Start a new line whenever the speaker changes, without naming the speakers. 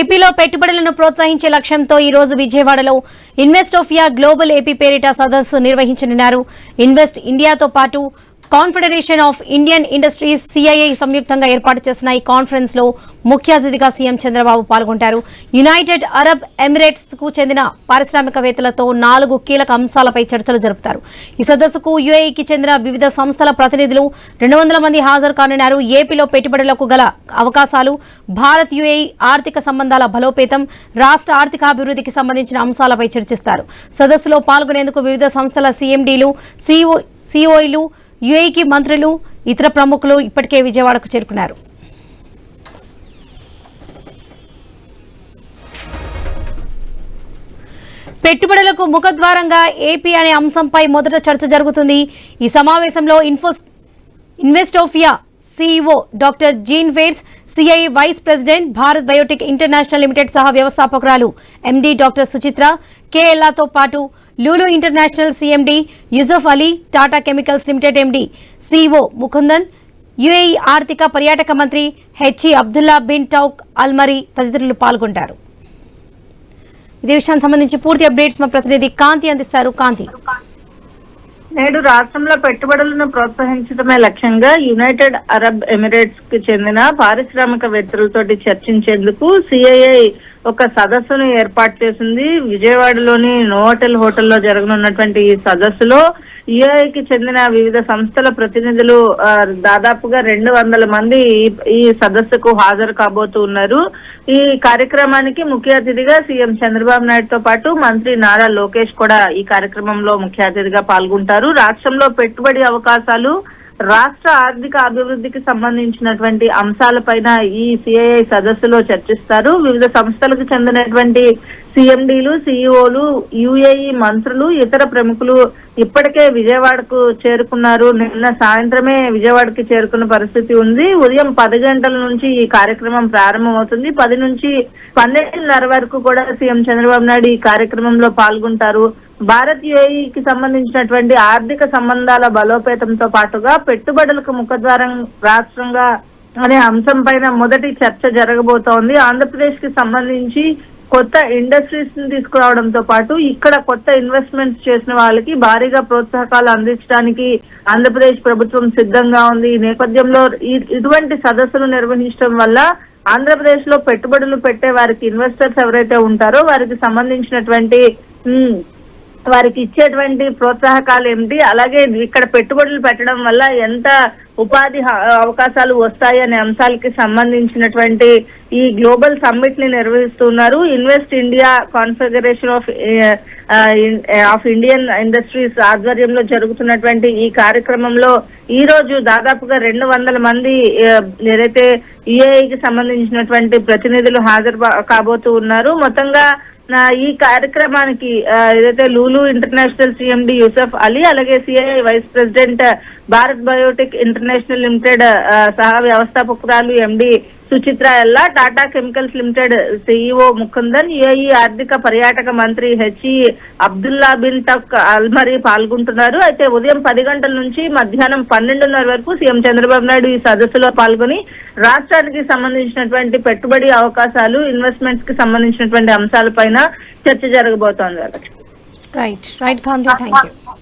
ఏపీలో పెట్టుబడులను ప్రోత్సహించే లక్ష్యంతో ఈ రోజు విజయవాడలో ఇన్వెస్ట్ ఆఫ్ యా గ్లోబల్ ఏపీ పేరిట సదస్సు నిర్వహించనున్నారు. ఇన్వెస్ట్ ఇండియాతో పాటు confederation of Indian industries CII సంయుక్తంగా ఏర్పాటు చేసిన ఈ కాన్ఫరెన్స్లో ముఖ్య అతిథిగా సీఎం చంద్రబాబు పాల్గొంటారు. యునైటెడ్ అరబ్ ఎమిరేట్స్కు చెందిన పారిశ్రామికవేత్తలతో నాలుగు కీలక అంశాలపై చర్చలు జరుపుతారు. ఈ సదస్సుకు యుఏఈకి చెందిన వివిధ సంస్థల ప్రతినిధులు రెండు వందల మంది హాజరు కానున్నారు. ఏపీలో పెట్టుబడులకు గల అవకాశాలు భారత్ యుఏఈ ఆర్థిక సంబంధాల బలోపేతం రాష్ట్ర ఆర్థిక అభివృద్ధికి సంబంధించిన అంశాలపై చర్చిస్తారు. సదస్సులో పాల్గొనేందుకు వివిధ సంస్థల సీఎండీలు సిఓ సిఓఈలు యుఏఈకి మంత్రులు ఇతర ప్రముఖులు ఇప్పటికే విజయవాడకు చేరుకున్నారు. పెట్టుబడులకు ముఖద్వారంగా ఏపీ అనే అంశంపై మొదట చర్చ జరుగుతుంది. ఈ సమావేశంలో ఇన్ఫోస్ ఇన్వెస్టోఫియా CEO doctor gene wears CII vice president Bharat Biotech international limited సహా వ్యవస్థాపకురాలు ఎండీ డాక్టర్ సుచిత్ర కేఎల్ఆతో పాటు Lulu international CMD Yusuf Ali Tata chemicals limited MD CEO Mukundan UAE ఆర్థిక పర్యాటక మంత్రి హెచ్ఈ అబ్దుల్లా బిన్ టౌక్ అల్మరీ తదితరులు పాల్గొంటారు. ఇదే విషయానికి సంబంధించి పూర్తి అప్డేట్స్ మా ప్రతినిధి కాంతి అందిస్తారు. కాంతి.
నేడు రాష్ట్రంలో పెట్టుబడులను ప్రోత్సహించడమే లక్ష్యంగా యునైటెడ్ అరబ్ ఎమిరేట్స్కి చెందిన పారిశ్రామికవేత్తలతోటి చర్చించేందుకు సిఐఐ ఒక సదస్సును ఏర్పాటు చేసింది. విజయవాడలోని నోవటల్ హోటల్లో జరగనున్నటువంటి ఈ సదస్సులో ఈఐకి చెందిన వివిధ సంస్థల ప్రతినిధులు దాదాపుగా రెండు వందల మంది ఈ సదస్సుకు హాజరు కాబోతూ ఉన్నారు. ఈ కార్యక్రమానికి ముఖ్య అతిథిగా సీఎం చంద్రబాబు నాయుడుతో పాటు మంత్రి నారా లోకేష్ కూడా ఈ కార్యక్రమంలో ముఖ్య అతిథిగా పాల్గొంటారు. రాష్ట్రంలో పెట్టుబడి అవకాశాలు రాష్ట్ర ఆర్థిక అభివృద్ధికి సంబంధించినటువంటి అంశాలపైన ఈ సిఐఐ సదస్సులో చర్చిస్తారు. వివిధ సంస్థలకు చెందినటువంటి సిఎండీలు సిఇఓలు యుఏఈ మంత్రులు ఇతర ప్రముఖులు ఇప్పటికే విజయవాడకు చేరుకున్నారు. నిన్న సాయంత్రమే విజయవాడకి చేరుకున్న పరిస్థితి ఉంది. ఉదయం పది గంటల నుంచి ఈ కార్యక్రమం ప్రారంభమవుతుంది. పది నుంచి పన్నెండున్నర వరకు కూడా సీఎం చంద్రబాబు నాయుడు ఈ కార్యక్రమంలో పాల్గొంటారు. భారత్ యుఏఈకి సంబంధించినటువంటి ఆర్థిక సంబంధాల బలోపేతంతో పాటుగా పెట్టుబడులకు ముఖద్వారం రాష్ట్రంగా అనే అంశం పైన మొదటి చర్చ జరగబోతోంది. ఆంధ్రప్రదేశ్కి సంబంధించి కొత్త ఇండస్ట్రీస్ని తీసుకురావడంతో పాటు ఇక్కడ కొత్త ఇన్వెస్ట్మెంట్స్ చేసిన వాళ్ళకి భారీగా ప్రోత్సాహకాలు అందించడానికి ఆంధ్రప్రదేశ్ ప్రభుత్వం సిద్ధంగా ఉంది. ఈ నేపథ్యంలో ఇటువంటి సదస్సులు నిర్వహించడం వల్ల ఆంధ్రప్రదేశ్లో పెట్టుబడులు పెట్టే వారికి ఇన్వెస్టర్స్ ఎవరైతే ఉంటారో వారికి సంబంధించినటువంటి వారికి ఇచ్చేటువంటి ప్రోత్సాహకాలు ఏమిటి? అలాగే ఇక్కడ పెట్టుబడులు పెట్టడం వల్ల ఎంత ఉపాధి అవకాశాలు వస్తాయి అనే అంశాలకి సంబంధించినటువంటి ఈ గ్లోబల్ సమ్మిట్ని నిర్వహిస్తున్నారు. Invest India configuration of of Indian industries ఆధ్వర్యంలో జరుగుతున్నటువంటి ఈ కార్యక్రమంలో ఈ రోజు దాదాపుగా రెండు వందల మంది ఏదైతే యుఏఈకి సంబంధించినటువంటి ప్రతినిధులు హాజరు కాబోతూ ఉన్నారు. మొత్తంగా ఈ కార్యక్రమానికి ఏదైతే లూలు ఇంటర్నేషనల్ సిఎండి యూసఫ్ అలీ అలాగే CII vice president Bharat Biotech international limited ఆ, సహా వ్యవస్థాపకురాలు MD Suchitra Ella Tata chemicals limited CEO Mukundan UAE ఆర్థిక పర్యాటక మంత్రి హెచ్ఈ అబ్దుల్లా బిన్ టక్ అల్మరీ పాల్గొంటున్నారు. అయితే ఉదయం పది గంటల నుంచి మధ్యాహ్నం పన్నెండున్నర వరకు సీఎం చంద్రబాబు నాయుడు ఈ సదస్సులో పాల్గొని రాష్ట్రానికి సంబంధించినటువంటి పెట్టుబడి అవకాశాలు ఇన్వెస్ట్మెంట్స్కి సంబంధించినటువంటి అంశాలపైన చర్చ జరగబోతోంది.
Right right Gandhi thank you